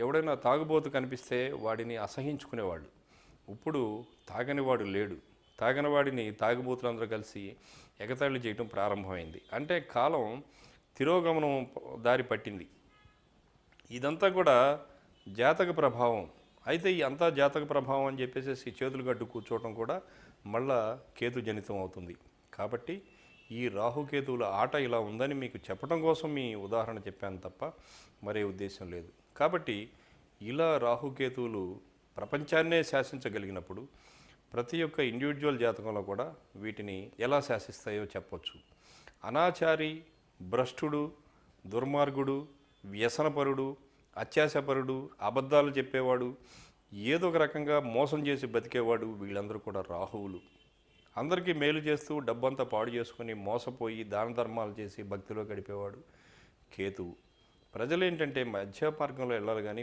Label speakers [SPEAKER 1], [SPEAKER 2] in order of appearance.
[SPEAKER 1] ఎవడైనా తాగుబోతు కనిపిస్తే వాడిని అసహించుకునేవాళ్ళు ఇప్పుడు తాగనివాడు లేడు. తాగనివాడిని తాగుబోతులందరూ కలిసి ఎగతాళి చేయటం ప్రారంభమైంది. అంటే కాలం తిరోగమనం దారి పట్టింది. ఇదంతా కూడా జాతక ప్రభావం. అయితే ఈ అంతా జాతక ప్రభావం అని చెప్పేసి చేతులు గడ్డు కూర్చోవటం కూడా మళ్ళా కేతు జనితం అవుతుంది. కాబట్టి ఈ రాహుకేతువుల ఆట ఇలా ఉందని మీకు చెప్పడం కోసం మీ ఉదాహరణ చెప్పాను తప్ప మరే ఉద్దేశం లేదు. కాబట్టి ఇలా రాహుకేతువులు ప్రపంచాన్నే శాసించగలిగినప్పుడు ప్రతి ఒక్క ఇండివిజువల్ జాతకంలో కూడా వీటిని ఎలా శాసిస్తాయో చెప్పొచ్చు. అనాచారి భ్రష్టుడు దుర్మార్గుడు వ్యసనపరుడు అత్యాశపరుడు అబద్ధాలు చెప్పేవాడు ఏదో ఒక రకంగా మోసం చేసి బతికేవాడు వీళ్ళందరూ కూడా రాహువులు. అందరికీ మేలు చేస్తూ డబ్బంతా పాడు చేసుకుని మోసపోయి దాన ధర్మాలు చేసి భక్తిలో గడిపేవాడు కేతువు. ప్రజలు ఏంటంటే మధ్య మార్గంలో వెళ్ళాలి కానీ